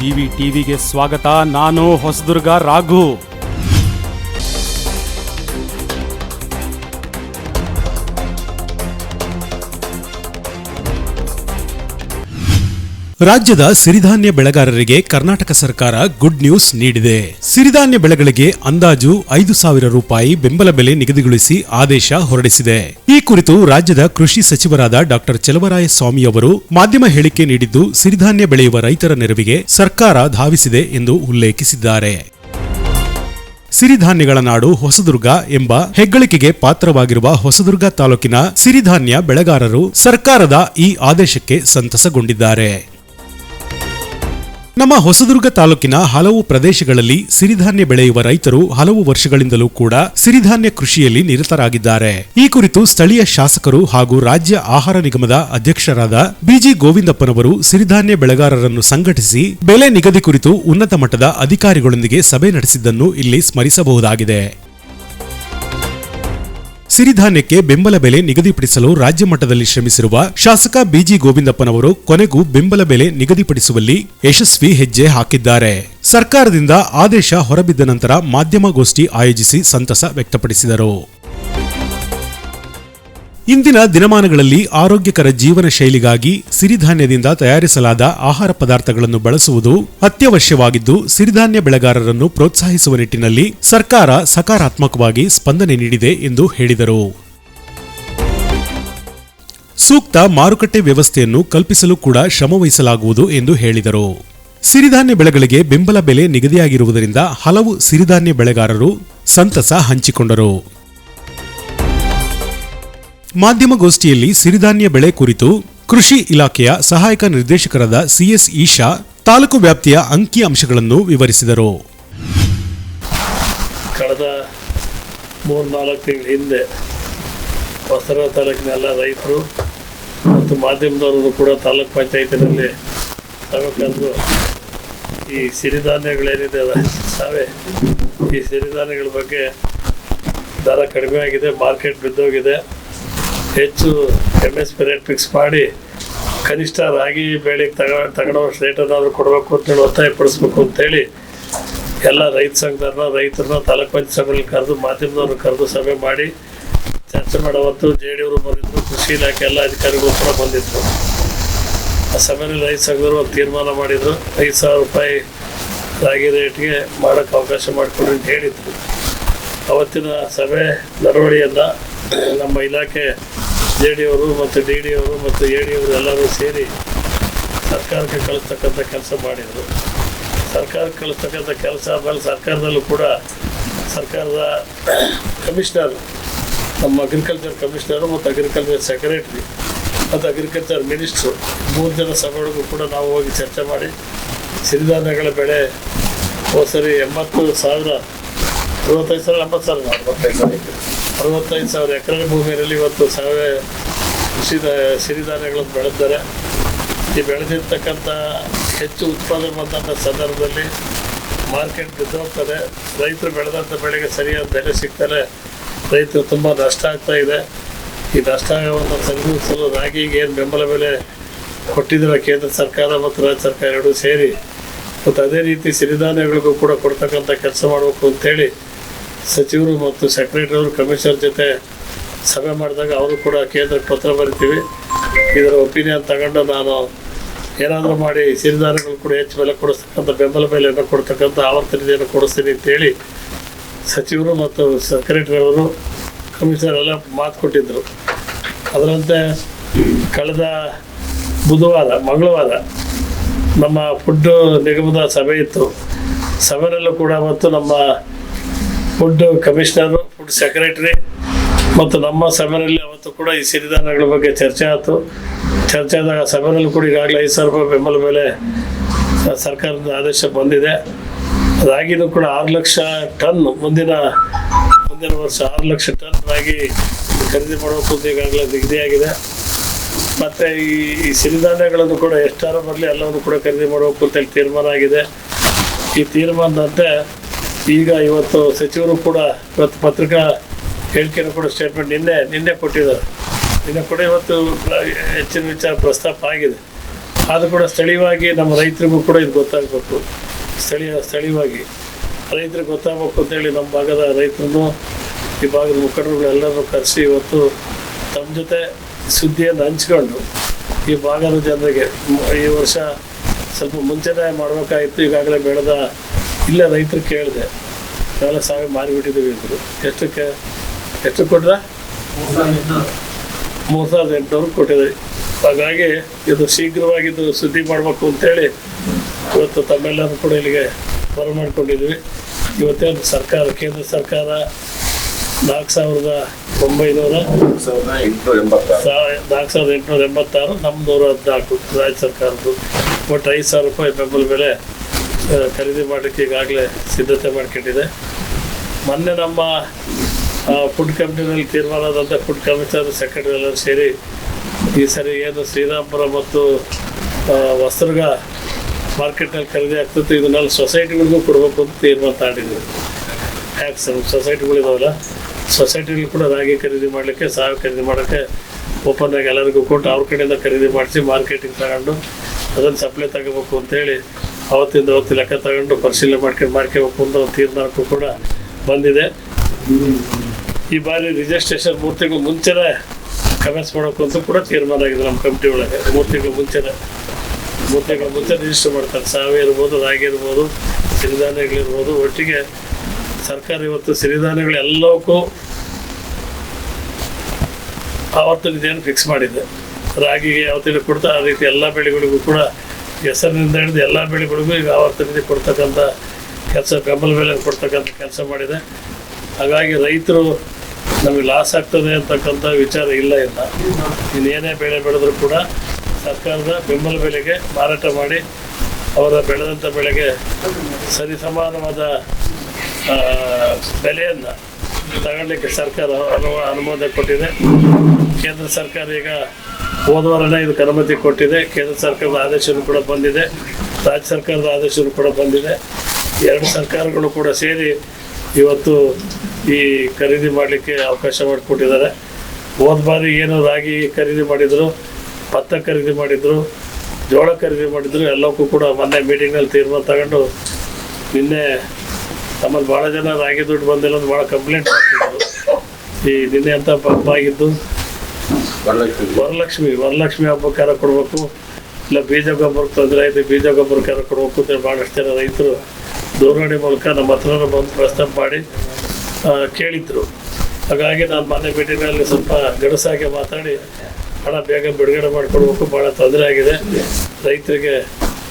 GV ಟಿವಿಗೆ ಸ್ವಾಗತ. ನಾನು ಹೊಸದುರ್ಗ ರಾಘು. ರಾಜ್ಯದ ಸಿರಿಧಾನ್ಯ ಬೆಳೆಗಾರರಿಗೆ ಕರ್ನಾಟಕ ಸರ್ಕಾರ ಗುಡ್ ನ್ಯೂಸ್ ನೀಡಿದೆ. ಸಿರಿಧಾನ್ಯ ಬೆಳೆಗಳಿಗೆ ಅಂದಾಜು ಐದು ಸಾವಿರ ರೂಪಾಯಿ ಬೆಂಬಲ ಬೆಲೆ ನಿಗದಿಗೊಳಿಸಿ ಆದೇಶ ಹೊರಡಿಸಿದೆ. ಈ ಕುರಿತು ರಾಜ್ಯದ ಕೃಷಿ ಸಚಿವರಾದ ಡಾಕ್ಟರ್ ಚಲವರಾಯ ಸ್ವಾಮಿ ಅವರು ಮಾಧ್ಯಮ ಹೇಳಿಕೆ ನೀಡಿದ್ದು, ಸಿರಿಧಾನ್ಯ ಬೆಳೆಯುವ ರೈತರ ನೆರವಿಗೆ ಸರ್ಕಾರ ಧಾವಿಸಿದೆ ಎಂದು ಉಲ್ಲೇಖಿಸಿದ್ದಾರೆ. ಸಿರಿಧಾನ್ಯಗಳ ನಾಡು ಹೊಸದುರ್ಗ ಎಂಬ ಹೆಗ್ಗಳಿಕೆಗೆ ಪಾತ್ರವಾಗಿರುವ ಹೊಸದುರ್ಗ ತಾಲೂಕಿನ ಸಿರಿಧಾನ್ಯ ಬೆಳೆಗಾರರು ಸರ್ಕಾರದ ಈ ಆದೇಶಕ್ಕೆ ಸಂತಸಗೊಂಡಿದ್ದಾರೆ. ನಮ್ಮ ಹೊಸದುರ್ಗ ತಾಲೂಕಿನ ಹಲವು ಪ್ರದೇಶಗಳಲ್ಲಿ ಸಿರಿಧಾನ್ಯ ಬೆಳೆಯುವ ರೈತರು ಹಲವು ವರ್ಷಗಳಿಂದಲೂ ಕೂಡ ಸಿರಿಧಾನ್ಯ ಕೃಷಿಯಲ್ಲಿ ನಿರತರಾಗಿದ್ದಾರೆ. ಈ ಕುರಿತು ಸ್ಥಳೀಯ ಶಾಸಕರು ಹಾಗೂ ರಾಜ್ಯ ಆಹಾರ ನಿಗಮದ ಅಧ್ಯಕ್ಷರಾದ ಬಿಜಿ ಗೋವಿಂದಪ್ಪನವರು ಸಿರಿಧಾನ್ಯ ಬೆಳೆಗಾರರನ್ನು ಸಂಘಟಿಸಿ ಬೆಲೆ ನಿಗದಿ ಕುರಿತು ಉನ್ನತ ಮಟ್ಟದ ಅಧಿಕಾರಿಗಳೊಂದಿಗೆ ಸಭೆ ನಡೆಸಿದ್ದನ್ನು ಇಲ್ಲಿ ಸ್ಮರಿಸಬಹುದಾಗಿದೆ. ಸಿರಿಧಾನ್ಯಕ್ಕೆ ಬೆಂಬಲ ಬೆಲೆ ನಿಗದಿಪಡಿಸಲು ರಾಜ್ಯ ಮಟ್ಟದಲ್ಲಿ ಶ್ರಮಿಸಿರುವ ಶಾಸಕ ಬಿಜಿ ಗೋವಿಂದಪ್ಪನವರು ಕೊನೆಗೂ ಬೆಂಬಲ ಬೆಲೆ ನಿಗದಿಪಡಿಸುವಲ್ಲಿ ಯಶಸ್ವಿ ಹೆಜ್ಜೆ ಹಾಕಿದ್ದಾರೆ. ಸರ್ಕಾರದಿಂದ ಆದೇಶ ಹೊರಬಿದ್ದ ನಂತರ ಮಾಧ್ಯಮಗೋಷ್ಠಿ ಆಯೋಜಿಸಿ ಸಂತಸ ವ್ಯಕ್ತಪಡಿಸಿದರು. ಇಂದಿನ ದಿನಮಾನಗಳಲ್ಲಿ ಆರೋಗ್ಯಕರ ಜೀವನ ಶೈಲಿಗಾಗಿ ಸಿರಿಧಾನ್ಯದಿಂದ ತಯಾರಿಸಲಾದ ಆಹಾರ ಪದಾರ್ಥಗಳನ್ನು ಬಳಸುವುದು ಅತ್ಯವಶ್ಯವಾಗಿದ್ದು, ಸಿರಿಧಾನ್ಯ ಬೆಳೆಗಾರರನ್ನು ಪ್ರೋತ್ಸಾಹಿಸುವ ನಿಟ್ಟಿನಲ್ಲಿ ಸರ್ಕಾರ ಸಕಾರಾತ್ಮಕವಾಗಿ ಸ್ಪಂದನೆ ನೀಡಿದೆ ಎಂದು ಹೇಳಿದರು. ಸೂಕ್ತ ಮಾರುಕಟ್ಟೆ ವ್ಯವಸ್ಥೆಯನ್ನು ಕಲ್ಪಿಸಲು ಕೂಡ ಶ್ರಮವಹಿಸಲಾಗುವುದು ಎಂದು ಹೇಳಿದರು. ಸಿರಿಧಾನ್ಯ ಬೆಳೆಗಳಿಗೆ ಬೆಂಬಲ ಬೆಲೆ ನಿಗದಿಯಾಗಿರುವುದರಿಂದ ಹಲವು ಸಿರಿಧಾನ್ಯ ಬೆಳೆಗಾರರು ಸಂತಸ ಹಂಚಿಕೊಂಡರು. ಮಾಧ್ಯಮಗೋಷ್ಠಿಯಲ್ಲಿ ಸಿರಿಧಾನ್ಯ ಬೆಳೆ ಕುರಿತು ಕೃಷಿ ಇಲಾಖೆಯ ಸಹಾಯಕ ನಿರ್ದೇಶಕರಾದ ಸಿಎಸ್ ಈಶಾ ತಾಲೂಕು ವ್ಯಾಪ್ತಿಯ ಅಂಕಿ ಅಂಶಗಳನ್ನು ವಿವರಿಸಿದರು. ಕಳೆದ ಮೂರ್ನಾಲ್ಕು ತಿಂಗಳ ಹಿಂದೆ ಹೊಸರ ತಾಲೂಕಿನ ಎಲ್ಲ ರೈತರು ಮತ್ತು ಮಾಧ್ಯಮದವರು ಕೂಡ ತಾಲೂಕ್ ಪಂಚಾಯತಿನಲ್ಲಿ ತಗೊಂಡು ಈ ಸಿರಿಧಾನ್ಯಗಳೇನಿದೆ ಅವೇ ಈ ಸಿರಿಧಾನ್ಯಗಳ ಬಗ್ಗೆ ದರ ಕಡಿಮೆ ಆಗಿದೆ, ಮಾರ್ಕೆಟ್ ಬಿದ್ದೋಗಿದೆ. ಹೆಚ್ಚು M S P rate fix ಮಾಡಿ ಕನಿಷ್ಠ ರಾಗಿ ಬೆಳೆಗೆ ತಗ ತಗೊಳ್ಳೋ ರೇಟನ್ನಾದರೂ ಕೊಡಬೇಕು ಅಂತೇಳಿ ಒತ್ತಾಯ ಪಡಿಸ್ಬೇಕು ಅಂತೇಳಿ ಎಲ್ಲ ರೈತ ಸಂಘದವ್ರನ್ನ, ರೈತರನ್ನ, ತಾಲೂಕು ಪಂಚಾಯತ್ ಸಭೆಯಲ್ಲಿ ಕರೆದು ಮಾಧ್ಯಮದವ್ರನ್ನ ಕರೆದು ಸಭೆ ಮಾಡಿ ಚರ್ಚೆ ಮಾಡೋವತ್ತು ಜೆ ಡಿ ಅವರು ಬಂದಿದ್ದರು ಕೃಷಿ ಇಲಾಖೆ ಎಲ್ಲ ಅಧಿಕಾರಿಗಳು ಕೂಡ ಬಂದಿದ್ದರು ಆ ಸಭೆಯಲ್ಲಿ ರೈತ ಸಂಘದವರು ಒಂದು ತೀರ್ಮಾನ ಮಾಡಿದರು. ಐದು ಸಾವಿರ ರೂಪಾಯಿ ರಾಗಿ ರೇಟ್ಗೆ ಮಾಡೋಕ್ಕೆ ಅವಕಾಶ ಮಾಡಿಕೊಡ್ರಿ ಅಂತ ಹೇಳಿದ್ರು. ಅವತ್ತಿನ ಸಭೆ ನಡವಳಿಯನ್ನು ನಮ್ಮ ಇಲಾಖೆ ಜೆ ಡಿ ಅವರು ಮತ್ತು ಡಿ ಡಿ ಅವರು ಮತ್ತು ಎ ಡಿ ಅವರು ಎಲ್ಲರೂ ಸೇರಿ ಸರ್ಕಾರಕ್ಕೆ ಕಳಿಸ್ತಕ್ಕಂಥ ಕೆಲಸ ಮಾಡಿದರು. ಸರ್ಕಾರಕ್ಕೆ ಕಳಿಸ್ತಕ್ಕಂಥ ಕೆಲಸ ಆದಮೇಲೆ ಸರ್ಕಾರದಲ್ಲೂ ಕೂಡ ಸರ್ಕಾರದ ಕಮಿಷನರ್, ನಮ್ಮ ಅಗ್ರಿಕಲ್ಚರ್ ಕಮಿಷನರು ಮತ್ತು ಅಗ್ರಿಕಲ್ಚರ್ ಸೆಕ್ರೆಟ್ರಿ ಮತ್ತು ಅಗ್ರಿಕಲ್ಚರ್ ಮಿನಿಸ್ಟ್ರು ಮೂರು ಜನ ಸಭೆಗಳಿಗೂ ಕೂಡ ನಾವು ಹೋಗಿ ಚರ್ಚೆ ಮಾಡಿ ಸಿರಿಧಾನ್ಯಗಳ ಬೆಳೆ ಹೋದ ಸರಿ ಎಂಬತ್ತು ಸಾವಿರ, ಅರವತ್ತೈದು ಸಾವಿರ, ಎಂಬತ್ತು ಸಾವಿರ ಅರವತ್ತೈದು ಸಾವಿರ ಅರವತ್ತೈದು ಸಾವಿರ ಎಕರೆ ಭೂಮಿಯಲ್ಲಿ ಇವತ್ತು ಸಾವಿರ ಕೃಷಿ ಸಿರಿಧಾನ್ಯಗಳನ್ನು ಬೆಳೆದಿದ್ದಾರೆ. ಈ ಬೆಳೆದಿರ್ತಕ್ಕಂಥ ಹೆಚ್ಚು ಉತ್ಪಾದನೆ ಬಂದಂಥ ಸಂದರ್ಭದಲ್ಲಿ ಮಾರ್ಕೆಟ್ ಬಿದ್ದೋಗ್ತದೆ. ರೈತರು ಬೆಳೆದಂಥ ಬೆಳೆಗೆ ಸರಿಯಾದ ಬೆಲೆ ಸಿಗ್ತಾರೆ ರೈತರು ತುಂಬ ನಷ್ಟ ಆಗ್ತಾ ಇದೆ. ಈ ನಷ್ಟವನ್ನು ಸಂಗ್ರಹಿಸಲು ರಾಗಿಗೆ ಏನು ಬೆಂಬಲ ಬೆಲೆ ಕೊಟ್ಟಿದ್ದಾರೆ ಕೇಂದ್ರ ಸರ್ಕಾರ ಮತ್ತು ರಾಜ್ಯ ಸರ್ಕಾರ ಎರಡೂ ಸೇರಿ, ಮತ್ತು ಅದೇ ರೀತಿ ಸಿರಿಧಾನ್ಯಗಳಿಗೂ ಕೂಡ ಕೊಡ್ತಕ್ಕಂಥ ಕೆಲಸ ಮಾಡಬೇಕು ಅಂತೇಳಿ ಸಚಿವರು ಮತ್ತು ಸೆಕ್ರೆಟರಿ ಅವರು ಕಮಿಷನರ್ ಜೊತೆ ಸಭೆ ಮಾಡಿದಾಗ ಅವರು ಕೂಡ ಕೇಂದ್ರಕ್ಕೆ ಪತ್ರ ಬರಿತೀವಿ. ಇದರ ಒಪಿನಿಯನ್ ತಗೊಂಡು ನಾನು ಏನಾದರೂ ಮಾಡಿ ಸಿರಿಧಾನ್ಯಗಳು ಕೂಡ ಹೆಚ್ಚು ಬೆಲೆ ಕೊಡಿಸ್ತಕ್ಕಂಥ ಬೆಂಬಲ ಬೆಲೆಯನ್ನು ಕೊಡ್ತಕ್ಕಂಥ ಆವರ್ತನೆಯನ್ನು ಕೊಡಿಸ್ತೀನಿ ಅಂತೇಳಿ ಸಚಿವರು ಮತ್ತು ಸೆಕ್ರೆಟರಿ ಅವರು ಕಮಿಷನರ್ ಎಲ್ಲ ಮಾತು ಕೊಟ್ಟಿದ್ದರು ಅದರಂತೆ ಕಳೆದ ಬುಧವಾರ, ಮಂಗಳವಾರ ನಮ್ಮ ಫುಡ್ ನಿಗಮದ ಸಭೆ ಇತ್ತು. ಸಭೆಯಲ್ಲೂ ಕೂಡ ಮತ್ತು ನಮ್ಮ ಫುಡ್ ಕಮಿಷನರು, ಫುಡ್ ಸೆಕ್ರೆಟರಿ ಮತ್ತು ನಮ್ಮ ಸಭೆಯಲ್ಲಿ ಅವತ್ತು ಕೂಡ ಈ ಸಿರಿಧಾನ್ಯಗಳ ಬಗ್ಗೆ ಚರ್ಚೆ ಆಯಿತು. ಚರ್ಚೆ ಆದಾಗ ಸಭೆಯಲ್ಲೂ ಕೂಡ ಈಗಾಗಲೇ ಐದು ಸಾವಿರ ರೂಪಾಯಿ ಬೆಂಬಲ ಬೆಲೆ ಸರ್ಕಾರದ ಆದೇಶ ಬಂದಿದೆ. ರಾಗಿನೂ ಕೂಡ ಆರು ಲಕ್ಷ ಟನ್ ಮುಂದಿನ ಮುಂದಿನ ವರ್ಷ ಆರು ಲಕ್ಷ ಟನ್ ರಾಗಿ ಖರೀದಿ ಮಾಡಬೇಕು ಅಂತ ಈಗಾಗಲೇ ನಿಗದಿಯಾಗಿದೆ. ಮತ್ತು ಈ ಈ ಸಿರಿಧಾನ್ಯಗಳನ್ನು ಕೂಡ ಎಷ್ಟಾರು ಬರಲಿ ಎಲ್ಲವನ್ನು ಕೂಡ ಖರೀದಿ ಮಾಡಬೇಕು ಅಂತೇಳಿ ತೀರ್ಮಾನ ಆಗಿದೆ. ಈ ತೀರ್ಮಾನದಂತೆ ಈಗ ಇವತ್ತು ಸಚಿವರು ಕೂಡ ಇವತ್ತು ಪತ್ರಿಕಾ ಹೇಳಿಕೆಯನ್ನು ಕೂಡ ಸ್ಟೇಟ್ಮೆಂಟ್ ನಿನ್ನೆ ನಿನ್ನೆ ಕೊಟ್ಟಿದ್ದಾರೆ. ನಿನ್ನೆ ಕೂಡ ಇವತ್ತು ಹೆಚ್ಚಿನ ವಿಚಾರ ಪ್ರಸ್ತಾಪ ಆಗಿದೆ. ಅದು ಕೂಡ ಸ್ಥಳೀಯವಾಗಿ ನಮ್ಮ ರೈತರಿಗೂ ಕೂಡ ಇದು ಗೊತ್ತಾಗಬೇಕು. ಸ್ಥಳೀಯ, ಸ್ಥಳೀಯವಾಗಿ. ರೈತರಿಗೆ ಗೊತ್ತಾಗಬೇಕು ಅಂತೇಳಿ ನಮ್ಮ ಭಾಗದ ರೈತರನ್ನು, ಈ ಭಾಗದ ಮುಖಂಡರುಗಳೆಲ್ಲರನ್ನು ಕರೆಸಿ ಇವತ್ತು ತಮ್ಮ ಜೊತೆ ಸುದ್ದಿಯನ್ನು ಹಂಚ್ಕೊಂಡು ಈ ಭಾಗದ ಜನರಿಗೆ, ಈ ವರ್ಷ ಸ್ವಲ್ಪ ಮುಂಚೆನೇ ಮಾಡಬೇಕಾಗಿತ್ತು. ಈಗಾಗಲೇ ಬೆಳೆದ ಇಲ್ಲೇ, ರೈತರು ಕೇಳಿದೆ. ನಾವೆಲ್ಲ ಸಾವಿರ ಮಾರಿಬಿಟ್ಟಿದ್ದೀವಿ ಇದ್ರು ಎಷ್ಟಕ್ಕೆ? ಎಷ್ಟು ಕೊಟ್ರ? ಮೂರು ಸಾವಿರದ ಎಂಟುನೂರು ಕೊಟ್ಟಿದ್ದೀವಿ ಹಾಗಾಗಿ ಇದು ಶೀಘ್ರವಾಗಿದ್ದು ಸುದ್ದಿ ಮಾಡಬೇಕು ಅಂತೇಳಿ ಇವತ್ತು ತಮ್ಮೆಲ್ಲರೂ ಕೂಡ ಇಲ್ಲಿಗೆ ಬರಮಾಡ್ಕೊಂಡಿದ್ವಿ ಇವತ್ತೇನು ಸರ್ಕಾರ, ಕೇಂದ್ರ ಸರ್ಕಾರ ನಾಲ್ಕು ಸಾವಿರದ ಒಂಬೈನೂರ ನಾಲ್ಕು ಸಾವಿರದ ಎಂಟುನೂರ ಎಂಬತ್ತಾರು ನಮ್ಮ ನೂರ ಹದಿನಾಲ್ಕು ರಾಜ್ಯ ಸರ್ಕಾರದ್ದು. ಒಟ್ಟು ಐದು ಸಾವಿರ ರೂಪಾಯಿ ಬೆಂಬಲ ಬೆಲೆ ಖರೀದಿ ಮಾಡಲಿಕ್ಕೆ ಈಗಾಗಲೇ ಸಿದ್ಧತೆ ಮಾಡ್ಕೊಂಡಿದೆ. ಮೊನ್ನೆ ನಮ್ಮ ಫುಡ್ ಕಂಪ್ನಿನಲ್ಲಿ ತೀರ್ಮಾನದಂಥ ಫುಡ್ ಕಮಿಷನರ್ ಸೆಕ್ರೆಟರಿ ಎಲ್ಲರೂ ಸೇರಿ ಈ ಸರಿ ಏನು ಶ್ರೀರಾಮಪುರ ಮತ್ತು ವಸ್ತ್ರಗ ಮಾರ್ಕೆಟ್ನಲ್ಲಿ ಖರೀದಿ ಆಗ್ತಿತ್ತು. ಇದನ್ನೆಲ್ಲ ಸೊಸೈಟಿಗಳಿಗೂ ಕೊಡಬೇಕು ಅಂತ ತೀರ್ಮಾನ ತಗೊಂಡಿದ್ದೀವಿ. ಯಾಕೆ ಸರ್? ಸೊಸೈಟಿಗಳಿದಾವಲ್ಲ ಸೊಸೈಟಿಗಳು ಕೂಡ ರಾಗಿ ಖರೀದಿ ಮಾಡಲಿಕ್ಕೆ ಸಾವು ಖರೀದಿ ಮಾಡೋಕ್ಕೆ ಓಪನ್ ಆಗಿ ಎಲ್ಲರಿಗೂ ಕೊಟ್ಟು ಅವ್ರ ಕಡೆಯಿಂದ ಖರೀದಿ ಮಾಡಿಸಿ ಮಾರ್ಕೆಟಿಂಗ್ ತಗೊಂಡು ಅದನ್ನು ಸಪ್ಲೈ ತಗೋಬೇಕು ಅಂತೇಳಿ ಅವತ್ತಿಂದ ಅವತ್ತಿ ಲೆಕ್ಕ ತಗೊಂಡು ಪರಿಶೀಲನೆ ಮಾಡ್ಕೊಂಡು ಮಾಡ್ಕೋಬೇಕು ಅಂತ ತೀರ್ಮಾನಕ್ಕೂ ಕೂಡ ಬಂದಿದೆ. ಈ ಬಾರಿ ರಿಜಿಸ್ಟ್ರೇಷನ್ ಮೂರು ತಿಂಗಳು ಮುಂಚೆನೇ ಕಮೆನ್ಸ್ ಮಾಡೋಕು ಅಂತ ಕೂಡ ತೀರ್ಮಾನ ಆಗಿದೆ ನಮ್ಮ ಕಮಿಟಿ ಒಳಗೆ. ಮೂರು ತಿಂಗಳು ಮುಂಚೆನೇ. ಮೂರು ತಿಂಗಳ ಮುಂಚೆ ರಿಜಿಸ್ಟರ್ ಮಾಡ್ತಾರೆ. ಸಾವೆ ಇರ್ಬೋದು, ರಾಗಿ ಇರ್ಬೋದು, ಸಿರಿಧಾನ್ಯಗಳಿರ್ಬೋದು. ಒಟ್ಟಿಗೆ ಸರ್ಕಾರ ಇವತ್ತು ಸಿರಿಧಾನ್ಯಗಳು ಎಲ್ಲವಕ್ಕೂ ಆವರ್ತನ ಇದೇನು ಫಿಕ್ಸ್ ಮಾಡಿದೆ. ರಾಗಿಗೆ ಯಾವತ್ತಿನ ಕೊಡ್ತಾ ಆ ರೀತಿ ಎಲ್ಲ ಬೆಳೆಗಳಿಗೂ ಕೂಡ ಹೆಸರಿನಿಂದ ಹಿಡಿದು ಎಲ್ಲ ಬೆಳೆಗಳಿಗೂ ಈಗ ಆವರ್ತ ನಿಧಿ ಕೊಡ್ತಕ್ಕಂಥ ಕೆಲಸ ಬೆಂಬಲ ಬೆಲೆ ಕೊಡ್ತಕ್ಕಂಥ ಕೆಲಸ ಮಾಡಿದೆ. ಹಾಗಾಗಿ ರೈತರು ನಮಗೆ ಲಾಸ್ ಆಗ್ತದೆ ಅಂತಕ್ಕಂಥ ವಿಚಾರ ಇಲ್ಲ ಇಲ್ಲ. ಇನ್ನೇನೇ ಬೆಳೆ ಬೆಳೆದರೂ ಕೂಡ ಸರ್ಕಾರದ ಬೆಂಬಲ ಬೆಲೆಗೆ ಮಾರಾಟ ಮಾಡಿ ಅವರ ಬೆಳೆದಂಥ ಬೆಳೆಗೆ ಸರಿ ಸಮಾನವಾದ ಆ, ಬೆಲೆಯನ್ನು ತಗೊಳ್ಳಿಕ್ಕೆ ಸರ್ಕಾರ ಅನು ಅನುಮೋದನೆ ಕೊಟ್ಟಿದೆ. ಕೇಂದ್ರ ಸರ್ಕಾರ ಈಗ ಹೋದ ವಾರನೇ ಇದಕ್ಕೆ ಅನುಮತಿ ಕೊಟ್ಟಿದೆ. ಕೇಂದ್ರ ಸರ್ಕಾರದ ಆದೇಶವೂ ಕೂಡ ಬಂದಿದೆ. ರಾಜ್ಯ ಸರ್ಕಾರದ ಆದೇಶವೂ ಕೂಡ ಬಂದಿದೆ. ಎರಡು ಸರ್ಕಾರಗಳು ಕೂಡ ಸೇರಿ ಇವತ್ತು ಈ ಖರೀದಿ ಮಾಡಲಿಕ್ಕೆ ಅವಕಾಶ ಮಾಡಿಕೊಟ್ಟಿದ್ದಾರೆ. ಹೋದ ಬಾರಿ ಏನು ರಾಗಿ ಖರೀದಿ ಮಾಡಿದರು, ಭತ್ತ ಖರೀದಿ ಮಾಡಿದರು, ಜೋಳ ಖರೀದಿ ಮಾಡಿದರು, ಎಲ್ಲಕ್ಕೂ ಕೂಡ ಮೊನ್ನೆ ಮೀಟಿಂಗ್ನಲ್ಲಿ ತೀರ್ಮಾನ ತಗೊಂಡು ನಿನ್ನೆ ನಮ್ಮಲ್ಲಿ ಭಾಳ ಜನ ರಾಗಿ ದುಡ್ಡು ಬಂದಿಲ್ಲ ಅಂತ ಭಾಳ ಕಂಪ್ಲೇಂಟ್ ಮಾಡ್ತಿದ್ರು. ಈ ನಿನ್ನೆ ಅಂತ ಪಂಪ್ ಆಗಿದ್ದು ವರಲಕ್ಷ್ಮಿ. ವರಲಕ್ಷ್ಮಿ ಹಬ್ಬಕ್ಕಾರ ಕೊಡಬೇಕು? ಇಲ್ಲ ಬೀಜ ಗೊಬ್ಬರಕ್ಕೆ ತೊಂದರೆ ಐತೆ ಬೀಜ ಗೊಬ್ಬರಕ್ಕಾರ ಕೊಡಬೇಕು ಅಂತ ಭಾಳಷ್ಟು ಜನ ರೈತರು ದೂರವಾಣಿ ಮೂಲಕ ನಮ್ಮ ಹತ್ರ ಬಂದು ಪ್ರಸ್ತಾಪ ಮಾಡಿ ಕೇಳಿದ್ರು. ಹಾಗಾಗಿ ನಾನು ಮನೆ ಭೇಟಿನಲ್ಲಿ ಸ್ವಲ್ಪ ಗಡಸಾಗಿ ಮಾತಾಡಿ, ಹಣ ಬೇಗ ಬಿಡುಗಡೆ ಮಾಡಿಕೊಡ್ಬೇಕು ಭಾಳ ತೊಂದರೆ ಆಗಿದೆ. ರೈತರಿಗೆ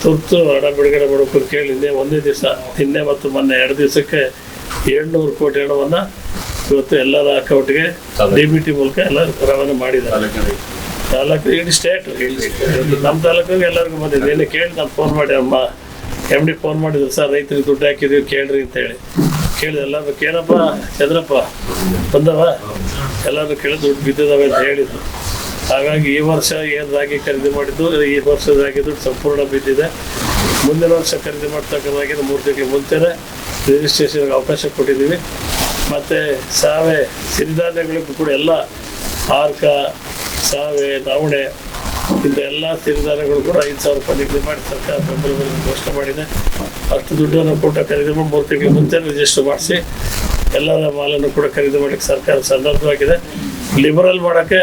ತುರ್ತು ಹಣ ಬಿಡುಗಡೆ ಮಾಡಬೇಕು ಅಂತ ಕೇಳಿ ನಿನ್ನೆ ಒಂದೇ ದಿವಸ, ನಿನ್ನೆ ಮತ್ತು ಮೊನ್ನೆ, ಎರಡು ದಿವಸಕ್ಕೆ ಏಳ್ನೂರು ಕೋಟಿ ಹಣವನ್ನು ಇವತ್ತು ಎಲ್ಲರ ಅಕೌಂಟ್ಗೆ ಡಿ ಬಿ ಟಿ ಮೂಲಕ ಎಲ್ಲ ರವಾನೆ ಮಾಡಿದ್ದಾರೆ. ತಾಲೂಕು ಇಡೀ ಸ್ಟೇಟ್ ನಮ್ಮ ತಾಲೂಕಿಗೆ ಎಲ್ಲರಿಗೂ ಬಂದಿದೆ. ಏನು ಕೇಳಿ ನಾನು ಫೋನ್ ಮಾಡಿ ಅಮ್ಮ ಎಂ ಡಿ ಫೋನ್ ಮಾಡಿದ್ರು. ಸರ್ ರೈತರಿಗೆ ದುಡ್ಡು ಹಾಕಿದೀವಿ ಕೇಳ್ರಿ ಅಂತೇಳಿ. ಕೇಳಿದೆ ಎಲ್ಲರೂ ಕೇಳಪ್ಪ ಚಂದ್ರಪ್ಪ ಬಂದವ? ಎಲ್ಲರೂ ಕೇಳಿ ದುಡ್ಡು ಬಿದ್ದಿದ್ದಾವೆ ಅಂತ ಹೇಳಿದ್ರು. ಹಾಗಾಗಿ ಈ ವರ್ಷ ಏನು ರಾಗಿ ಖರೀದಿ ಮಾಡಿದ್ದು ಈ ವರ್ಷದ ರಾಗಿ ದುಡ್ಡು ಸಂಪೂರ್ಣ ಬಿದ್ದಿದೆ. ಮುಂದಿನ ವರ್ಷ ಖರೀದಿ ಮಾಡ್ತಕ್ಕಂಥ ಮೂರು ತಿಂಗಳ ಮುಂಚೆನೇ ರಿಜಿಸ್ಟ್ರೇಷನ್ಗೆ ಅವಕಾಶ ಕೊಟ್ಟಿದ್ದೀವಿ. ಮತ್ತು ಸಾವೆ, ಸಿರಿಧಾನ್ಯಗಳಿಗೂ ಕೂಡ ಎಲ್ಲ ಆರ್ಕ, ಸಾವೆ ನವಣೆ ಇಂಥ ಎಲ್ಲ ಸಿರಿಧಾನ್ಯಗಳು ಕೂಡ ಐದು ಸಾವಿರ ರೂಪಾಯಿ ನಿಗದಿ ಮಾಡಿ ಸರ್ಕಾರ ಬೆಂಬಲ ಬೆಲೆ ಘೋಷಣೆ ಮಾಡಿದೆ. ಅಷ್ಟು ದುಡ್ಡನ್ನು ಕೊಟ್ಟ ಖರೀದಿ ಮಾಡಿ ಮೂರು ತಿಂಗಳ ಮುಂಚೆ ರಿಜಿಸ್ಟರ್ ಮಾಡಿಸಿ ಎಲ್ಲರ ಮಾಲನ್ನು ಕೂಡ ಖರೀದಿ ಮಾಡಕ್ಕೆ ಸರ್ಕಾರ ಸಂದರ್ಭವಾಗಿದೆ ಲಿಬರಲ್ ಮಾಡೋಕ್ಕೆ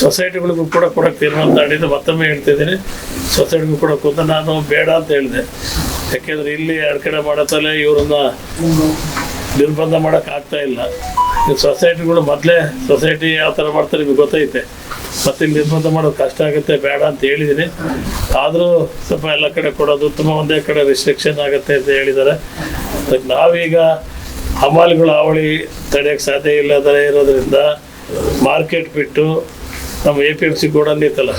ಸೊಸೈಟಿಗಳಿಗೂ ಕೂಡ ಕೊಡೋಕ್ಕೆ ತೀರ್ಮಾನ ತಗೊಂಡಿದ್ದು ಮತ್ತೊಮ್ಮೆ ಹೇಳ್ತಿದ್ದೀನಿ. ಸೊಸೈಟಿಗೂ ಕೂಡ ಕೂತ ನಾನು ಬೇಡ ಅಂತ ಹೇಳಿದೆ. ಯಾಕೆಂದರೆ ಇಲ್ಲಿ ಎರಡು ಕಡೆ ಮಾಡತ್ತಲ್ಲೇ ಇವ್ರನ್ನ ನಿರ್ಬಂಧ ಮಾಡೋಕೆ ಆಗ್ತಾ ಇಲ್ಲ. ಸೊಸೈಟಿಗಳು ಮೊದಲೇ ಸೊಸೈಟಿ ಯಾವ ಥರ ಮಾಡ್ತಾರೆ ನಿಮಗೆ ಗೊತ್ತೈತೆ. ಮತ್ತೆ ನಿರ್ಬಂಧ ಮಾಡೋದು ಕಷ್ಟ ಆಗುತ್ತೆ ಬೇಡ ಅಂತ ಹೇಳಿದ್ದೀನಿ ಆದರೂ ಸ್ವಲ್ಪ ಎಲ್ಲ ಕಡೆ ಕೊಡೋದು ತುಂಬ ಒಂದೇ ಕಡೆ ರಿಸ್ಟ್ರಿಕ್ಷನ್ ಆಗುತ್ತೆ ಅಂತ ಹೇಳಿದ್ದಾರೆ ಅದಕ್ಕೆ ನಾವೀಗ ಹಮಾಲಿಗಳು ಅವಳಿ ತಡೆಯೋಕ್ಕೆ ಸಾಧ್ಯ ಇಲ್ಲದೇ ಇರೋದ್ರಿಂದ ಮಾರ್ಕೆಟ್ ಬಿಟ್ಟು ನಮ್ಮ ಎ ಪಿ ಎಂ ಸಿ ಗೋಡಲ್ಲಿ ಇತ್ತಲ್ಲ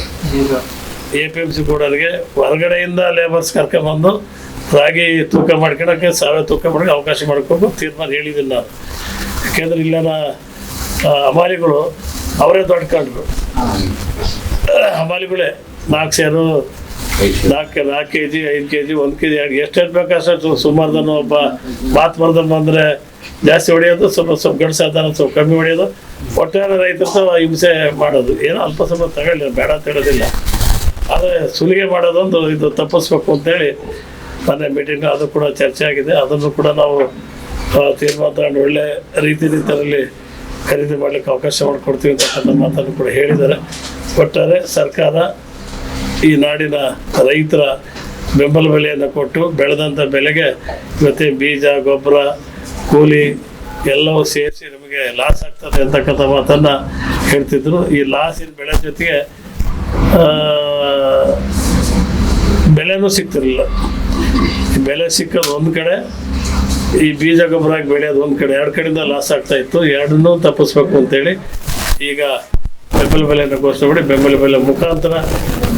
ಎ ಪಿ ಎಂ ಸಿ ಗೋಡನ್ಗೆ ಹೊರಗಡೆಯಿಂದ ಲೇಬರ್ಸ್ ಕರ್ಕೊಂಬಂದು ರಾಗಿ ತೂಕ ಮಾಡ್ಕೊಳಕ್ಕೆ ಸಾವಿರ ತೂಕ ಮಾಡೋಕ್ಕೆ ಅವಕಾಶ ಮಾಡ್ಕೊಂಡು ತೀರ್ಮಾನ ಹೇಳಿದ್ದೀನಿ ನಾನು ಯಾಕೆಂದ್ರೆ ಇಲ್ಲಿನ ಆ, ಹಮಾಲಿಗಳು ಅವರೇ ದೊಡ್ಡ ಕಂಡ್ರು. ಹಮಾಲಿಗಳೇ ನಾಲ್ಕು ಸೇರು ನಾಲ್ಕು ನಾಲ್ಕು ಕೆ ಜಿ ಐದು ಕೆ ಜಿ ಒಂದು ಕೆ ಜಿ ಎಷ್ಟೆಷ್ಟು ಬೇಕಷ್ಟು ಸುಮಾರ್ದನ್ನು ಒಬ್ಬ ಮಾತು ಮರದ ಅಂದರೆ ಜಾಸ್ತಿ ಹೊಡೆಯೋದು ಸ್ವಲ್ಪ ಸ್ವಲ್ಪ ಗಂಡಸಾದನ ಸ್ವಲ್ಪ ಕಮ್ಮಿ ಹೊಡೆಯೋದು. ಒಟ್ಟಾರೆ ರೈತರು ಹಿಂಸೆ ಮಾಡೋದು. ಏನೋ ಅಲ್ಪ ಸ್ವಲ್ಪ ತಗೊಳ್ಳಿ ಬೇಡ ಅಂತ ಹೇಳೋದಿಲ್ಲ. ಆದರೆ ಸುಲಿಗೆ ಮಾಡೋದೊಂದು ಇದು ತಪ್ಪಿಸ್ಬೇಕು ಅಂತೇಳಿ ಮೊನ್ನೆ ಮೀಟಿಂಗ್ ಅದು ಕೂಡ ಚರ್ಚೆ ಆಗಿದೆ. ಅದನ್ನು ಕೂಡ ನಾವು ತೀರ್ಮಾನ ತಗೊಂಡು ಒಳ್ಳೆ ರೀತಿ ರೀತಿಯಲ್ಲಿ ಖರೀದಿ ಮಾಡಲಿಕ್ಕೆ ಅವಕಾಶ ಮಾಡಿಕೊಡ್ತೀವಿ ಅಂತಕ್ಕಂಥ ಮಾತನ್ನು ಕೂಡ ಹೇಳಿದ್ದಾರೆ. ಒಟ್ಟಾರೆ ಸರ್ಕಾರ ಈ ನಾಡಿನ ರೈತರ ಬೆಂಬಲ ಬೆಲೆಯನ್ನು ಕೊಟ್ಟು ಬೆಳೆದಂಥ ಬೆಲೆಗೆ ಇವತ್ತೇ ಬೀಜ, ಗೊಬ್ಬರ, ಕೂಲಿ ಎಲ್ಲವೂ ಸೇರಿಸಿ ನಮಗೆ ಲಾಸ್ ಆಗ್ತದೆ ಅಂತಕ್ಕಂಥ ಮಾತನ್ನು ಹೇಳ್ತಿದ್ರು. ಈ ಲಾಸಿನ ಬೆಳೆ ಜೊತೆಗೆ ಬೆಲೆನೂ ಸಿಗ್ತಿರಲಿಲ್ಲ. ಬೆಲೆ ಸಿಕ್ಕೋದು ಒಂದು ಕಡೆ, ಈ ಬೀಜ ಗೊಬ್ಬರ ಹಾಕಿ ಬೆಳೆಯೋದು ಒಂದು ಕಡೆ. ಎರಡು ಕಡೆಯಿಂದ ಲಾಸ್ ಆಗ್ತಾ ಇತ್ತು. ಎರಡನ್ನೂ ತಪ್ಪಿಸ್ಬೇಕು ಅಂತೇಳಿ ಈಗ ಬೆಂಬಲ ಬೆಲೆಯನ್ನು ಘೋಷಣೆ ಮಾಡಿ ಬೆಂಬಲ ಬೆಲೆ ಮುಖಾಂತರ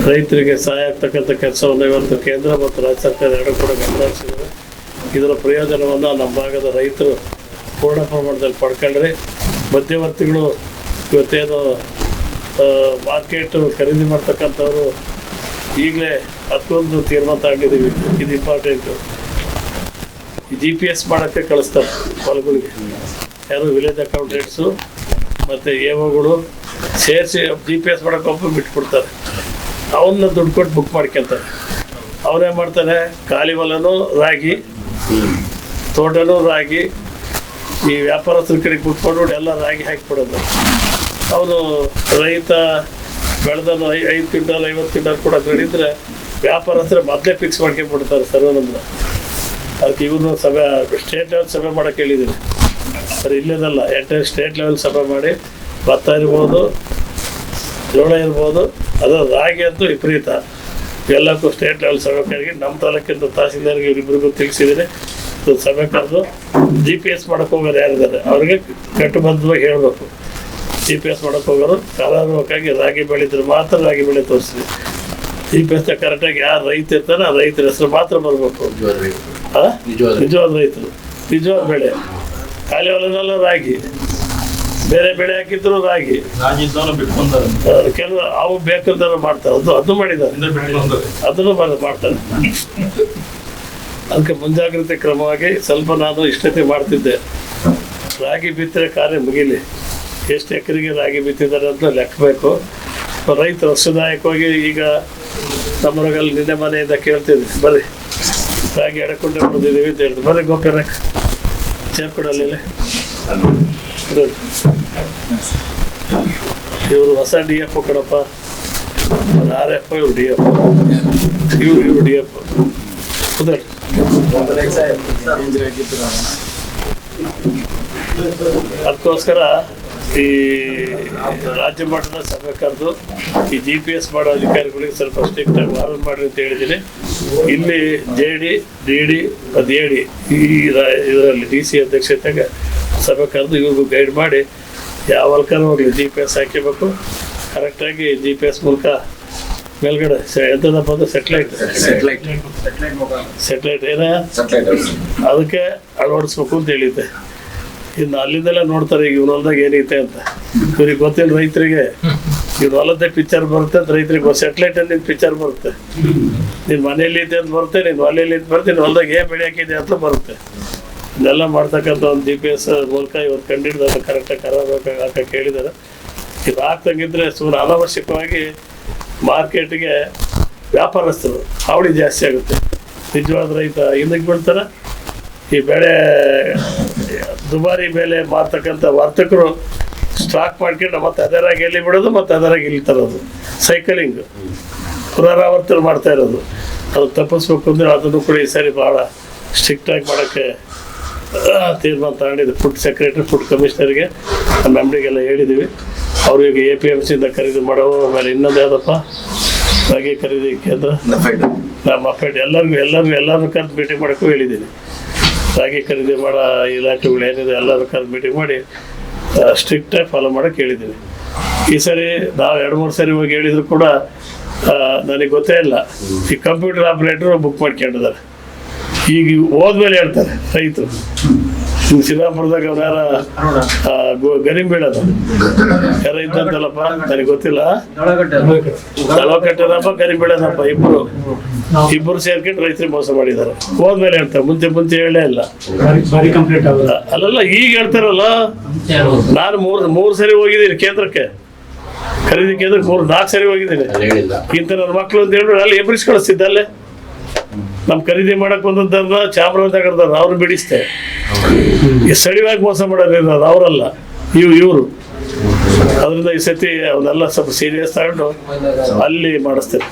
ರೈತರಿಗೆ ಸಹಾಯ ಆಗ್ತಕ್ಕಂಥ ಕೆಲಸವನ್ನು ಇವತ್ತು ಕೇಂದ್ರ ಮತ್ತು ರಾಜ್ಯ ಸರ್ಕಾರ ಎರಡು ಕೂಡ ಗಮನಿಸಿದ್ದಾರೆ ಇದರ ಪ್ರಯೋಜನವನ್ನು ನಮ್ಮ ಭಾಗದ ರೈತರು ಪೂರ್ಣ ಪ್ರಮಾಣದಲ್ಲಿ ಪಡ್ಕೊಂಡ್ರೆ ಮಧ್ಯವರ್ತಿಗಳು ಇವತ್ತೇನು ಮಾರ್ಕೆಟ್ ಖರೀದಿ ಮಾಡ್ತಕ್ಕಂಥವ್ರು ಈಗಲೇ ಅಷ್ಟೊಂದು ತೀರ್ಮಾನ ತಗೊಂಡಿದ್ದೀವಿ ಇದು ಇಂಪಾರ್ಟೆಂಟು ಜಿ ಪಿ ಎಸ್ ಮಾಡೋಕ್ಕೆ ಕಳಿಸ್ತಾರೆ ಹೊಲಗಳಿಗೆ. ಯಾರು ವಿಲೇಜ್ ಅಕೌಂಟೆಂಟ್ಸು ಮತ್ತು ಎಒಗಳು ಸೇರಿಸಿ ಜಿ ಪಿ ಎಸ್ ಮಾಡೋಕೆ ಒಬ್ಬರು ಬಿಟ್ಬಿಡ್ತಾರೆ. ಅವನ್ನ ದುಡ್ಡು ಕೊಟ್ಟು ಬುಕ್ ಮಾಡ್ಕೊತಾರೆ. ಅವನೇನು ಮಾಡ್ತಾರೆ? ಖಾಲಿ ಹೊಲನೂ ರಾಗಿ, ತೋಟನೂ ರಾಗಿ, ಈ ವ್ಯಾಪಾರಸ್ಥರ ಕಡೆಗೆ ಬಿಟ್ಕೊಂಡು ಎಲ್ಲ ರಾಗಿ ಹಾಕಿಬಿಡೋದು ಅವನು ರೈತ ಬೆಳೆದನು ಐ ಐದು ಕ್ವಿಂಟಲ್ ಐವತ್ತು ಕ್ವಿಂಟಲ್ ಕೂಡ ಬೆಳೆದಿದ್ರೆ ವ್ಯಾಪಾರಸ್ಥರ ಮೊದಲೇ ಫಿಕ್ಸ್ ಮಾಡ್ಕೊಂಡ್ಬಿಡ್ತಾರೆ ಸರ್ವನಂದ್ರ ಅದಕ್ಕೆ ಇವನು ಸಭೆ ಸ್ಟೇಟ್ ಲೆವೆಲ್ ಸಭೆ ಮಾಡಕ್ಕೆ ಹೇಳಿದ್ದೀನಿ. ಸರ್ ಇಲ್ಲದಲ್ಲ ಎಂಟೈರ್ ಸ್ಟೇಟ್ ಲೆವೆಲ್ ಸಭೆ ಮಾಡಿ ಭತ್ತ ಇರ್ಬೋದು, ಜೋಳ ಇರ್ಬೋದು ಅದು ರಾಗಿ ಅಂತೂ ವಿಪರೀತ. ಎಲ್ಲಕ್ಕೂ ಸ್ಟೇಟ್ ಲೆವೆಲ್ ಸಭೆ ಕರೆಗಿ ನಮ್ಮ ತಾಲೂಕಿಂದ ತಹಸೀಲ್ದಾರ್ಗೆ ಇವರಿಬ್ಬರಿಗೂ ತಿಳಿಸಿದ್ದೀನಿ. ಸಭೆ ಕರೆದು ಜಿ ಪಿ ಎಸ್ ಮಾಡೋಕ್ಕೆ ಹೋಗೋರು ಯಾರಿದ್ದಾರೆ, ಅವ್ರಿಗೆ ಕಟ್ಟುಬದ್ಧವಾಗಿ ಹೇಳಬೇಕು. ಜಿ ಪಿ ಎಸ್ ಮಾಡಕ್ಕೆ ಹೋಗೋರು ಕಾಲಾನುಭವಕ್ಕಾಗಿ ರಾಗಿ ಬೆಳೆದ್ರೆ ಮಾತ್ರ ರಾಗಿ ಬೆಳೆ ತೋರಿಸ್ತೀವಿ. ಜಿ ಪಿ ಎಸ್ ಕರೆಕ್ಟಾಗಿ ಯಾರು ರೈತ ಇರ್ತಾರೆ ಆ ರೈತರ ಹೆಸರು ಮಾತ್ರ ಬರಬೇಕು? ನಿಜವಾದ ನಿಜವಾದ ರೈತರು. ನಿಜವಾದ ಬೆಳೆ. ಖಾಲಿ ಹೊಲದಲ್ಲ ರಾಗಿ. ಬೇರೆ ಬೆಳೆ ಹಾಕಿದ್ರು ರಾಗಿ. ಕೆಲವು ಅವು ಬೇಕಂತ ಮಾಡ್ತಾರೆ. ಅದು ಅದು ಮಾಡಿದ್ದಾರೆ. ಅದನ್ನು ಮಾಡ್- ಮಾಡ್ತಾರೆ. ಅದಕ್ಕೆ ಮುಂಜಾಗ್ರತೆ ಕ್ರಮವಾಗಿ ಸ್ವಲ್ಪ ನಾನು ಇಷ್ಟತೆ ಮಾಡ್ತಿದ್ದೆ. ರಾಗಿ ಬಿತ್ತರೆ ಕಾರ್ಯ ಮುಗಿಲಿ. ಎಷ್ಟು ಎಕರೆಗೆ ರಾಗಿ ಬಿತ್ತಿದ್ದಾರೆ ಅಂತ ಲೆಕ್ಕಬೇಕು ರೈತರು ವರ್ಷದಾಯಕವಾಗಿ ಈಗ ನಮ್ಮೂರಾಗಲ್ಲಿ ನಿನ್ನೆ ಮನೆಯಿಂದ ಕೇಳ್ತಿದ್ವಿ, ಬರ್ರಿ. ರಾಗಿ ಎಡಕೊಂಡೆ ಬಂದಿದ್ದೀವಿ ಅಂತ ಹೇಳಿದ್ರು. ಬರ್ರಿ ಗೋಪ್ಯರ ಸೇರ್ಕೊಡಲ್ಲಿ ಇವರು ಹೊಸ ಡಿ ಎಫ್ ಕೊಡಪ್ಪ ಆರ್ ಎಫ್ ಇವ್ರು ಡಿ ಎಫ್. ಇವ್ರು ಇವ್ರು ಡಿ ಎಫ್. ಕುದರ್ ಅದಕ್ಕೋಸ್ಕರ ಈ ರಾಜ್ಯ ಮಟ್ಟದ ಸಭೆ ಕರೆದು ಈ ಜಿ ಪಿ ಎಸ್ ಮಾಡೋ ಅಧಿಕಾರಿಗಳಿಗೆ ಸ್ವಲ್ಪ ಸ್ಟ್ರಿಕ್ಟ್ ಆಗಿ ವಾರನ್ ಮಾಡ್ರಿ ಅಂತ ಹೇಳಿದ್ದೀನಿ. ಇಲ್ಲಿ ಜೆ ಡಿ ಡಿ ಡಿ ಅದು ಎ ಡಿ ಈ ಇದರಲ್ಲಿ ಡಿ ಸಿ ಅಧ್ಯಕ್ಷತೆಗೆ ಸಭೆ ಕರೆದು ಇವ್ರಿಗೂ ಗೈಡ್ ಮಾಡಿ ಯಾವ ಹೊಲ್ಕನೂ ಹೋಗಲಿ ಜಿ ಪಿ ಎಸ್ ಹಾಕಿಬೇಕು. ಕರೆಕ್ಟಾಗಿ ಜಿ ಪಿ ಎಸ್ ಮೂಲಕ ಮೇಲ್ಗಡೆ ಎಂತದಪ್ಪ ಅಂದ್ರೆ ಸೆಟ್ಲೈಟ್ ಸೆಟ್ಲೈಟ್ ಸೆಟ್ಲೈಟ್ ಏನ? ಅದಕ್ಕೆ ಅಳವಡಿಸ್ಬೇಕು ಅಂತ ಹೇಳಿದ್ದೆ. ಇನ್ನು ಅಲ್ಲಿಂದೆಲ್ಲ ನೋಡ್ತಾರೆ ಈಗ ಇವ್ರ ಹೊಲದಾಗ ಏನೈತೆ ಅಂತ. ಇವ್ರಿಗೆ ಗೊತ್ತಿಲ್ಲ ರೈತರಿಗೆ. ಇವ್ರ ಹೊಲದ ಪಿಕ್ಚರ್ ಬರುತ್ತೆ ಅಂತ ರೈತರಿಗೆ ಸೆಟ್ಲೈಟ್ ಅಲ್ಲಿ ಪಿಕ್ಚರ್ ಬರುತ್ತೆ. ನಿನ್ ಮನೆಯಲ್ಲಿ ಇದೆ ಅಂತ ಬರುತ್ತೆ, ನಿನ್ ಹೊಲೆಯಲ್ಲಿ ಇದ್ ಬರುತ್ತೆ, ನಿನ್ ಹೊಲದಾಗ ಏನ್ ಬೆಳೆ ಹಾಕಿದೆ ಅಂತ ಬರುತ್ತೆ. ಇದೆಲ್ಲ ಮಾಡ್ತಕ್ಕಂಥ ಒಂದು ಜಿ ಪಿ ಎಸ್ ಮೂಲಕ ಇವತ್ತು ಕಂಡಿಡ್ದು ಅದನ್ನ ಕರೆಕ್ಟಾಗಿ ಕರಬೇಕು ಹಾಕಕ್ಕೆ ಕೇಳಿದಾರೆ. ಇದು ಆಗ್ತಂಗಿದ್ರೆ ಸುಮ್ಮನೆ ಅನಾವಶ್ಯಕವಾಗಿ ಮಾರ್ಕೆಟ್ಗೆ ವ್ಯಾಪಾರಸ್ಥರು ಹಾವಳಿ ಜಾಸ್ತಿ ಆಗುತ್ತೆ. ನಿಜವಾದ ರೈತ ಹಿಂದಕ್ಕೆ ಬೀಳ್ತಾರೆ ಈ ಬೆಳೆ ದುಬಾರಿ ಬೆಲೆ ಮಾರ್ತಕ್ಕಂಥ ವರ್ತಕರು ಸ್ಟಾಕ್ ಮಾಡ್ಕೊಂಡು ಮತ್ತೆ ಅದರಾಗಿ ಎಲ್ಲಿ ಬಿಡೋದು ಮತ್ತೆ ಅದರಾಗಿ ಇಲ್ಲಿ ತರೋದು. ಸೈಕಲಿಂಗ್ ಪುನರಾವರ್ತನೆ ಮಾಡ್ತಾ ಇರೋದು. ಅದು ತಪ್ಪಿಸ್ಬೇಕು ಅಂದರೆ ಅದನ್ನು ಕೂಡ ಈ ಸರಿ ಭಾಳ ಸ್ಟ್ರಿಕ್ಟಾಗಿ ಮಾಡೋಕ್ಕೆ ತೀರ್ಮಾನ ತಗೊಂಡಿದ್ದು ಫುಡ್ ಸೆಕ್ರೆಟರಿ ಫುಡ್ ಕಮಿಷನರ್ಗೆ ನಮ್ಮ ಮೆಂಬ್ರಿಗೆಲ್ಲ ಹೇಳಿದ್ದೀವಿ ಅವರು ಈಗ ಎ ಪಿ ಎಂ ಸಿಯಿಂದ ಖರೀದಿ ಮಾಡೋ ಆಮೇಲೆ ಇನ್ನೊಂದು ಯಾವುದಪ್ಪ? ರಾಗಿ ಖರೀದಿ ಕೇಂದ್ರ? ನಮ್ಮ ಅಪ್ಪೇಟ್ ಎಲ್ಲರಿಗೂ ಎಲ್ಲರಿಗೂ ಎಲ್ಲರೂ ಕರೆದು ಭೇಟಿ ಮಾಡೋಕ್ಕೂ ಹೇಳಿದ್ದೀನಿ ರಾಗಿ ಖರೀದಿ ಮಾಡೋ ಇಲಾಖೆಗಳು ಏನಿದೆ ಎಲ್ಲರೂ ಕರೆದು ಮೀಟಿಂಗ್ ಮಾಡಿ ಸ್ಟ್ರಿಕ್ಟಾಗಿ ಫಾಲೋ ಮಾಡೋಕ್ಕೆ ಹೇಳಿದ್ದೀನಿ ಈ ಸರಿ ನಾವು ಎರಡು ಮೂರು ಸರಿ ಹೋಗಿ ಹೇಳಿದ್ರು ಕೂಡ ನನಗೆ ಗೊತ್ತೇ ಇಲ್ಲ. ಈ ಕಂಪ್ಯೂಟರ್ ಆಪ್ರೇಟ್ರು ಬುಕ್ ಮಾಡ್ಕೊಂಡಿದ್ದಾರೆ. ಈಗ ಹೋದ್ಮೇಲೆ ಹೇಳ್ತಾರೆ ರೈತರು. ಶ್ರೀರಾಮಪುರದಾಗ ಅವ್ರು ಯಾರ? ಗರಿಂ ಬೀಳೋದು ಯಾರ ಇದ್ದಂತಲ್ಲಪ್ಪ? ನನಗೆ ಗೊತ್ತಿಲ್ಲ. ನಳವಕಟ್ಟದಪ್ಪ ಗರಿಂ ಬೇಡದಪ್ಪ ಇಬ್ರು. ಇಬ್ರು ಸೇರ್ಕೊಂಡು ರೈತರಿಗೆ ಮೋಸ ಮಾಡಿದ್ದಾರೆ ಹೋದ್ಮೇಲೆ ಹೇಳ್ತಾರೆ ಮುಂಚೆ ಮುಂಚೆ ಹೇಳೇ ಇಲ್ಲ. ಬಾರಿ ಕಂಪ್ಲೀಟ್ ಆಗುತ್ತೆ ಅಲ್ಲಲ್ಲ ಈಗ ಹೇಳ್ತಾರಲ್ಲ? ನಾನು ಮೂರ್ ಮೂರ್ ಸರಿ ಹೋಗಿದ್ದೀನಿ ಕೇಂದ್ರಕ್ಕೆ. ಖರೀದಿ ಕೇಂದ್ರಕ್ಕೆ ಮೂರು ನಾಲ್ಕು ಸರಿ ಹೋಗಿದ್ದೀನಿ. ಇಂತ ಇಂಥ ನನ್ನ ಮಕ್ಕಳು ಅಂತ ಹೇಳಿದ್ರೆ ಅಲ್ಲಿ ಎಬ್ರಿಸ್ ಕಳಿಸ್ತಿದ್ದೆ ಅಲ್ಲೇ. ನಮ್ಮ ಖರೀದಿ ಮಾಡಕ್ ಬಂದದ್ದಾರ ಚಾಮರಾಜನಗರದವ್ರು ಅವ್ರನ್ನ ಬಿಡಿಸ್ತೆ. ಸ್ಥಳೀಯವಾಗಿ ಮೋಸ ಮಾಡೋರು ಇರೋದು ಅವರಲ್ಲ, ಇವ್ ಇವರು. ಅದರಿಂದ ಈ ಸತಿ ಅವನ್ನೆಲ್ಲ ಸ್ವಲ್ಪ ಸೀರಿಯಸ್ ತಗೊಂಡು ಅಲ್ಲಿ ಮಾಡಿಸ್ತೇವೆ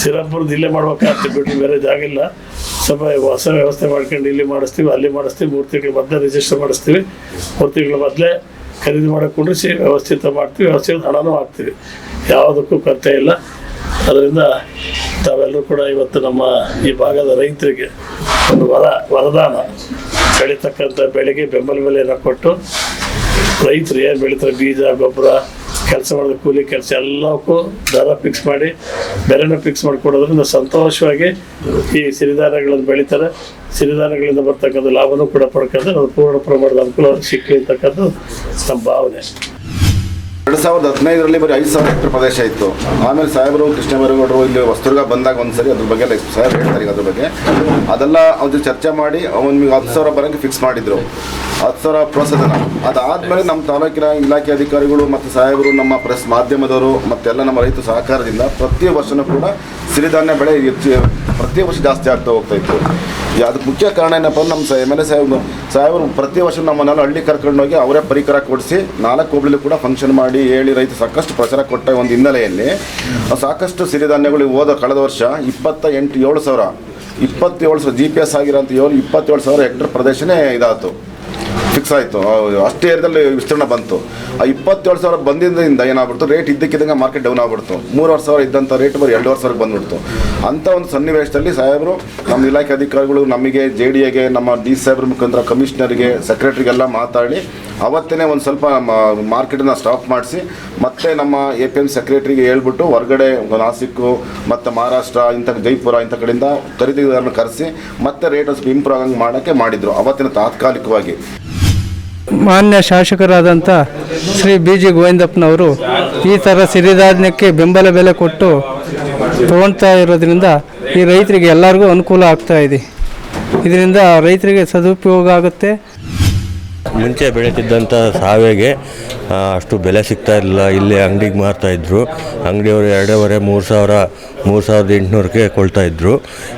ಶ್ರೀರಾಮ್ಪುರದ ಇಲ್ಲೇ ಮಾಡ್ಬೇಕಾಗ್ತದೆ ಬಿಟ್ಟು, ಬೇರೆ ಜಾಗ ಇಲ್ಲ. ಸ್ವಲ್ಪ ಹೊಸ ವ್ಯವಸ್ಥೆ ಮಾಡ್ಕೊಂಡು ಇಲ್ಲಿ ಮಾಡಿಸ್ತೀವಿ, ಅಲ್ಲಿ ಮಾಡಿಸ್ತೀವಿ, ಮೂರು ತಿಂಗಳ ಮೊದಲೇ ರಿಜಿಸ್ಟರ್ ಮಾಡಿಸ್ತೀವಿ. ಮೂರು ತಿಂಗಳ ಮೊದಲೇ ಖರೀದಿ ಮಾಡಕ್ಕೆ ಕುಂಡ್ರಿಸಿ ವ್ಯವಸ್ಥಿತ ಮಾಡ್ತೀವಿ, ವ್ಯವಸ್ಥಿತ ಹಣನೂ ಹಾಕ್ತೀವಿ. ಯಾವುದಕ್ಕೂ ಕೊರತೆ ಇಲ್ಲ. ಅದರಿಂದ ತಾವೆಲ್ಲರೂ ಕೂಡ ಇವತ್ತು ನಮ್ಮ ಈ ಭಾಗದ ರೈತರಿಗೆ ಒಂದು ವರ, ವರದಾನ ಬೆಳೀತಕ್ಕಂಥ ಬೆಳೆಗೆ ಬೆಂಬಲ ಬೆಲೆಯನ್ನು ಕೊಟ್ಟು ರೈತರು ಏನು ಬೆಳೀತಾರೆ, ಬೀಜ, ಗೊಬ್ಬರ, ಕೆಲಸ ಮಾಡಿದ, ಕೂಲಿ ಕೆಲಸ ಎಲ್ಲಕ್ಕೂ ದರ ಫಿಕ್ಸ್ ಮಾಡಿ, ಬೆಲೆನ ಫಿಕ್ಸ್ ಮಾಡಿಕೊಡೋದ್ರಿಂದ ಸಂತೋಷವಾಗಿ ಈ ಸಿರಿಧಾನ್ಯಗಳನ್ನು ಬೆಳೀತಾರೆ. ಸಿರಿಧಾನ್ಯಗಳಿಂದ ಬರ್ತಕ್ಕಂಥ ಲಾಭನೂ ಕೂಡ ಪಡ್ಕೊಂಡು ಅದು ಪೂರ್ಣ ಪ್ರಮಾಣದ ಅನುಕೂಲ ಸಿಕ್ಕಲಿ ನಮ್ಮ ಭಾವನೆ. ಎರಡು ಸಾವಿರದ ಹದಿನೈದರಲ್ಲಿ ಬರೀ ಐದು ಸಾವಿರ ಹೆಕ್ಟರ್ ಪ್ರದೇಶ ಇತ್ತು. ಆಮೇಲೆ ಸಾಹೇಬರು, ಕೃಷ್ಣಬೈರೇಗೌಡರು ಇಲ್ಲಿ ವಸ್ತುರ್ಗ ಬಂದಾಗ ಒಂದ್ಸರಿ ಅದ್ರ ಬಗ್ಗೆ ಸಾಹೇಬ್ ಹೇಳ್ತಾರೆ ಅದ್ರ ಬಗ್ಗೆ. ಅದೆಲ್ಲ ಅವ್ರ ಚರ್ಚೆ ಮಾಡಿ ಅವನಿಗೆ ಹತ್ತು ಸಾವಿರ ಬರೋಕ್ಕೆ ಫಿಕ್ಸ್ ಮಾಡಿದ್ರು. ಹತ್ತು ಸಾವಿರ ಪ್ರೋತ್ಸಾಹನ ಅದಾದಮೇಲೆ ನಮ್ಮ ತಾಲೂಕಿನ ಇಲಾಖೆ ಅಧಿಕಾರಿಗಳು ಮತ್ತು ಸಾಹೇಬರು, ನಮ್ಮ ಪ್ರೆಸ್ ಮಾಧ್ಯಮದವರು ಮತ್ತೆಲ್ಲ ನಮ್ಮ ರೈತ ಸಹಕಾರದಿಂದ ಪ್ರತಿ ವರ್ಷನೂ ಕೂಡ ಸಿರಿಧಾನ್ಯ ಬೆಳೆ ಹೆಚ್ಚು, ಪ್ರತಿ ವರ್ಷ ಜಾಸ್ತಿ ಆಗ್ತಾ ಹೋಗ್ತಾ ಇತ್ತು. ಅದಕ್ಕೆ ಮುಖ್ಯ ಕಾರಣ ಏನಪ್ಪ ನಮ್ಮ ಎಂ ಎಲ್ ಎ ಸಾಹೇಬ್ ಪ್ರತಿ ವರ್ಷ ನಮ್ಮನ್ನೆಲ್ಲ ಹಳ್ಳಿ ಕರ್ಕೊಂಡೋಗಿ ಅವರೇ ಪರಿಕರ ಕೊಡಿಸಿ ನಾಲ್ಕು ಹೋಬಳಿಲೂ ಕೂಡ ಫಂಕ್ಷನ್ ಮಾಡಿ ಹೇಳಿ ರೈತ ಸಾಕಷ್ಟು ಪ್ರಚಾರ ಕೊಟ್ಟ ಒಂದು ಹಿನ್ನೆಲೆಯಲ್ಲಿ. ಸಾಕಷ್ಟು ಸಿರಿಧಾನ್ಯಗಳು ಹೋದ ಕಳೆದ ವರ್ಷ ಇಪ್ಪತ್ತ ಎಂಟು ಏಳು ಸಾವಿರ, ಇಪ್ಪತ್ತೇಳು ಸಾವಿರ ಜಿ ಪಿ ಎಸ್ ಆಗಿರೋಂಥ ಏಳು ಇಪ್ಪತ್ತೇಳು ಸಾವಿರ ಹೆಕ್ಟರ್ ಪ್ರದೇಶನೇ ಇದಾಯ್ತು. ಫಿಕ್ಸ್ ಆಯಿತು. ಅಷ್ಟೇ ಏರಿಯಾದಲ್ಲಿ ವಿಸ್ತರಣೆ ಬಂತು. ಆ ಇಪ್ಪತ್ತೇಳು ಸಾವಿರ ಬಂದಿದ್ದರಿಂದ ಏನಾಗ್ಬಿಡ್ತು? ರೇಟ್ ಇದ್ದಕ್ಕಿದ್ದಂಗೆ ಮಾರ್ಕೆಟ್ ಡೌನ್ ಆಗ್ಬಿಡ್ತು. ಮೂರುವರೆ ಸಾವಿರ ಇದ್ದಂಥ ರೇಟ್ ಬರೀ ಎರಡುವರೆ ಸಾವಿರಕ್ಕೆ ಬಂದ್ಬಿಡ್ತು. ಅಂಥ ಒಂದು ಸನ್ನಿವೇಶದಲ್ಲಿ ಸಾಹೇಬರು, ನಮ್ಮ ಇಲಾಖೆ ಅಧಿಕಾರಿಗಳು ನಮಗೆ ಜೆ ಡಿ ಎಗೆ ನಮ್ಮ ಡಿ ಸಾಹೇಬ್ರ ಮುಖಾಂತರ ಕಮಿಷನರ್ಗೆ ಸೆಕ್ರೆಟ್ರಿಗೆಲ್ಲ ಮಾತಾಡಿ ಅವತ್ತೇ ಒಂದು ಸ್ವಲ್ಪ ಮಾರ್ಕೆಟನ್ನ ಸ್ಟಾಪ್ ಮಾಡಿಸಿ, ಮತ್ತೆ ನಮ್ಮ ಎ ಪಿ ಎಂ ಸೆಕ್ರೆಟ್ರಿಗೆ ಹೇಳ್ಬಿಟ್ಟು ಹೊರಗಡೆ ನಾಸಿಕ್ಕು ಮತ್ತು ಮಹಾರಾಷ್ಟ್ರ ಇಂಥ ಜೈಪುರ ಇಂಥ ಕಡೆಯಿಂದ ಖರೀದಿದಾರನ್ನ ಕರೆಸಿ, ಮತ್ತೆ ರೇಟ್ ಸ್ವಲ್ಪ ಇಂಪ್ರೂವ್ ಆಗಂಗೆ ಮಾಡೋಕ್ಕೆ ಮಾಡಿದರು. ಅವತ್ತಿನ ತಾತ್ಕಾಲಿಕವಾಗಿ. ಮಾನ್ಯ ಶಾಸಕರಾದಂಥ ಶ್ರೀ ಬಿ ಜಿ ಗೋವಿಂದಪ್ಪನವರು ಈ ಥರ ಸಿರಿಧಾನ್ಯಕ್ಕೆ ಬೆಂಬಲ ಬೆಲೆ ಕೊಟ್ಟು ತಗೊಳ್ತಾ ಇರೋದ್ರಿಂದ ಈ ರೈತರಿಗೆ ಎಲ್ಲರಿಗೂ ಅನುಕೂಲ ಆಗ್ತಾ ಇದೆ. ಇದರಿಂದ ರೈತರಿಗೆ ಸದುಪಯೋಗ ಆಗುತ್ತೆ. ಮುಂಚೆ ಬೆಳೀತಿದ್ದಂಥ ಸಾವೆಗೆ ಅಷ್ಟು ಬೆಲೆ ಸಿಗ್ತಾ ಇರಲಿಲ್ಲ. ಇಲ್ಲಿ ಅಂಗಡಿಗೆ ಮಾರ್ತಾಯಿದ್ರು ಅಂಗಡಿಯವರು ಎರಡೂವರೆ ಮೂರು ಸಾವಿರ ಮೂರು ಸಾವಿರದ ಎಂಟುನೂರಕ್ಕೆ ಕೊಳ್ತಾಯಿದ್ರು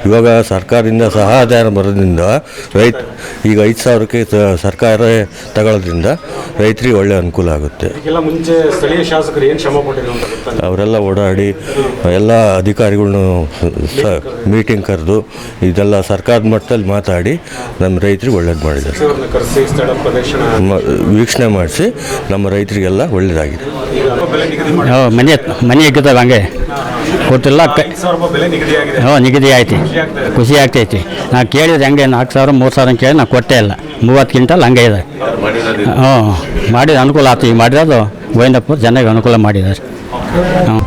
ಇವಾಗ ಸರ್ಕಾರದಿಂದ ಸಹಾಯಧನ ಬರೋದ್ರಿಂದ ರೈತ ಈಗ ಐದು ಸಾವಿರಕ್ಕೆ ಸರ್ಕಾರ ತಗೊಳ್ಳೋದ್ರಿಂದ ರೈತರಿಗೆ ಒಳ್ಳೆ ಅನುಕೂಲ ಆಗುತ್ತೆ. ಮುಂಚೆ ಸ್ಥಳೀಯ ಶಾಸಕರು ಏನು ಶ್ರಮ ಅವರೆಲ್ಲ ಓಡಾಡಿ ಎಲ್ಲ ಅಧಿಕಾರಿಗಳ್ನು ಸ ಮೀಟಿಂಗ್ ಕರೆದು ಇದೆಲ್ಲ ಸರ್ಕಾರದ ಮಟ್ಟದಲ್ಲಿ ಮಾತಾಡಿ ನಮ್ಮ ರೈತರಿಗೆ ಒಳ್ಳೇದು ಮಾಡಿದ್ದಾರೆ. ವೀಕ್ಷಣೆ ಮಾಡಿಸಿ ನಮ್ಮ ರೈತರಿಗೆಲ್ಲ ಒಳ್ಳೆಯದಾಗಿದೆ. ಮನೆ ಮನೆ ಇಕ್ಕದಲ್ಲ ಹಂಗೆ. ಕೊಟ್ಟಿಲ್ಲ ಕ ಐದು ಸಾವಿರ ರೂಪಾಯಿ ಬೆಲೆ ನಿಗದಿ ಆಗಿದೆ. ಹ್ಞೂ ನಿಗದಿ ಆಯ್ತು. ಖುಷಿ ಆಗ್ತೈತಿ ನಾ ಕೇಳಿದ್ರೆ ಹಂಗೆ ನಾಲ್ಕು ಸಾವಿರ ಮೂರು ಸಾವಿರ ಅಂತ ಕೇಳಿ ನಾ ಕೊಟ್ಟೇ ಇಲ್ಲ. ಮೂವತ್ತು ಕ್ವಿಂಟಲ್ ಹಂಗೆ ಇದೆ. ಹ್ಞೂ ಮಾಡಿದ ಅನುಕೂಲ ಆಯ್ತು ಈಗ ಮಾಡಿರೋದು ಗೋವಿಂದಪ್ಪ ಚೆನ್ನಾಗಿ ಅನುಕೂಲ ಮಾಡಿದ್ದಾರೆ. ಹ್ಞೂ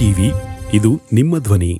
ಟಿ ವಿ ಇದು ನಿಮ್ಮ ಧ್ವನಿ.